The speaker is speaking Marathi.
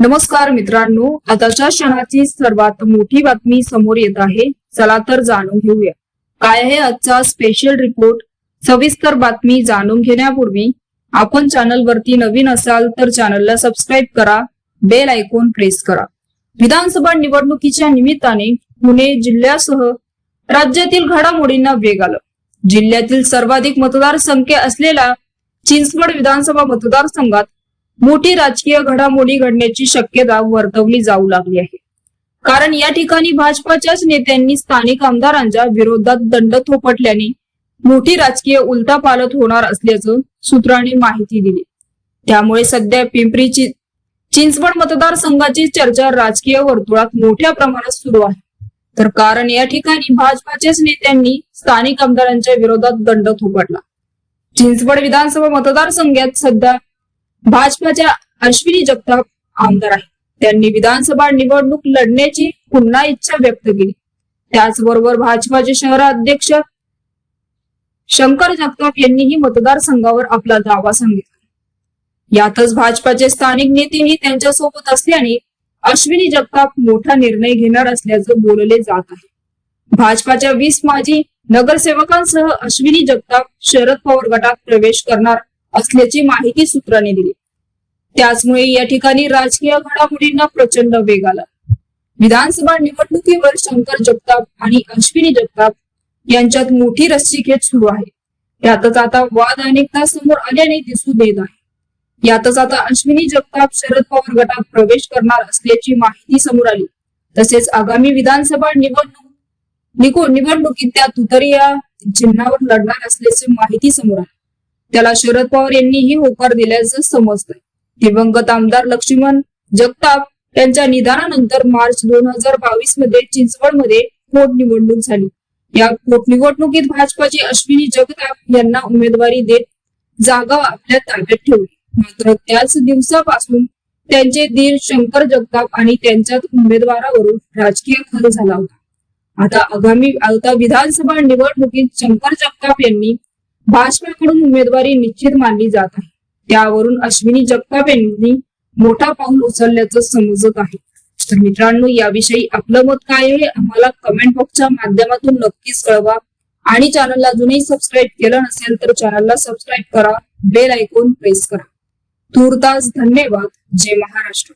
नमस्कार मित्रांनो आताच्या क्षणाची सर्वात मोठी बातमी समोर येत आहे. चला तर जाणून घेऊया. काय आहे आजचा स्पेशल रिपोर्ट सविस्तर बातमी जाणून घेण्यापूर्वी आपण चॅनल वरती नवीन असाल तर चॅनलला सबस्क्राईब करा बेल आयकॉन प्रेस करा. विधानसभा निवडणुकीच्या निमित्ताने पुणे जिल्ह्यासह राज्यातील घडामोडींना वेग आला. जिल्ह्यातील सर्वाधिक मतदारसंख्या असलेला असलेल्या चिंचवड विधानसभा मतदारसंघात मोठी राजकीय घडामोडी घडण्याची शक्यता वर्तवली जाऊ लागली आहे. कारण या ठिकाणी भाजपाच्याच नेत्यांनी स्थानिक आमदारांच्या विरोधात दंड थोपटल्याने मोठी राजकीय उलटापालट होणार असल्याचं सूत्रांनी माहिती दिली. त्यामुळे सध्या पिंपरी चि- चिंचवड मतदारसंघाची चर्चा राजकीय वर्तुळात मोठ्या प्रमाणात सुरू आहे. तर कारण या ठिकाणी भाजपाच्याच नेत्यांनी स्थानिक आमदारांच्या विरोधात दंड थोपटला. चिंचवड विधानसभा मतदारसंघात सध्या भाजपाच्या अश्विनी जगताप आमदार आहेत. त्यांनी विधानसभा निवडणूक लढण्याची पुन्हा इच्छा व्यक्त केली. त्याचबरोबर भाजपाचे शहराध्यक्ष शंकर जगताप यांनीही मतदारसंघावर आपला दावा सांगितला. यातच भाजपाचे स्थानिक नेतेही त्यांच्यासोबत असल्याने अश्विनी जगताप मोठा निर्णय घेणार असल्याचं बोलले जात आहे. भाजपाच्या वीस माजी नगरसेवकांसह अश्विनी जगताप शरद पवार गटात प्रवेश करणार असल्याची माहिती सूत्रांनी दिली. त्याचमुळे या ठिकाणी राजकीय घडामोडींना प्रचंड वेग आला. विधानसभा निवडणुकीवर शंकर जगताप आणि अश्विनी जगताप यांच्यात मोठी रस्सीखेच सुरू आहे. यातच आता वाद अनेकदा समोर आल्याने दिसून येत आहे. यातच आता अश्विनी जगताप शरद पवार गटात प्रवेश करणार असल्याची माहिती समोर आली. तसेच आगामी विधानसभा निवडणूक निको निवडणुकीत त्या तुतरिया चिन्हावर लढणार असल्याची माहिती समोर आली. त्याला शरद पवार यांनीही होकार दिल्याचं समजतंय. दिवंगत आमदार लक्ष्मण जगताप यांच्या निधनानंतर मार्च दोन हजार बावीसमध्ये चिंचवडमध्ये पोटनिवडणूक झाली. या पोटनिवडणुकीत भाजपाचे अश्विनी जगताप यांना उमेदवारी देत जागा आपल्या ताब्यात ठेवली. मात्र त्याच दिवसापासून त्यांचे दीर शंकर जगताप आणि त्यांच्यात उमेदवारावरून राजकीय खल झाला होता. आता आगामी आता विधानसभा निवडणुकीत शंकर जगताप यांनी भाजपाकडून उमेदवारी निश्चित मानली जात आहे. त्यावरून अश्विनी जगताप यांनी मोठा पाऊल उचलल्याचं समजत आहे. तर मित्रांनो याविषयी आपलं मत काय आहे आम्हाला कमेंट बॉक्सच्या माध्यमातून नक्कीच कळवा. आणि चॅनलला अजूनही सबस्क्राईब केलं नसेल तर चॅनलला सबस्क्राईब करा बेल ऐकून प्रेस करा. तूर्तास धन्यवाद. जय महाराष्ट्र.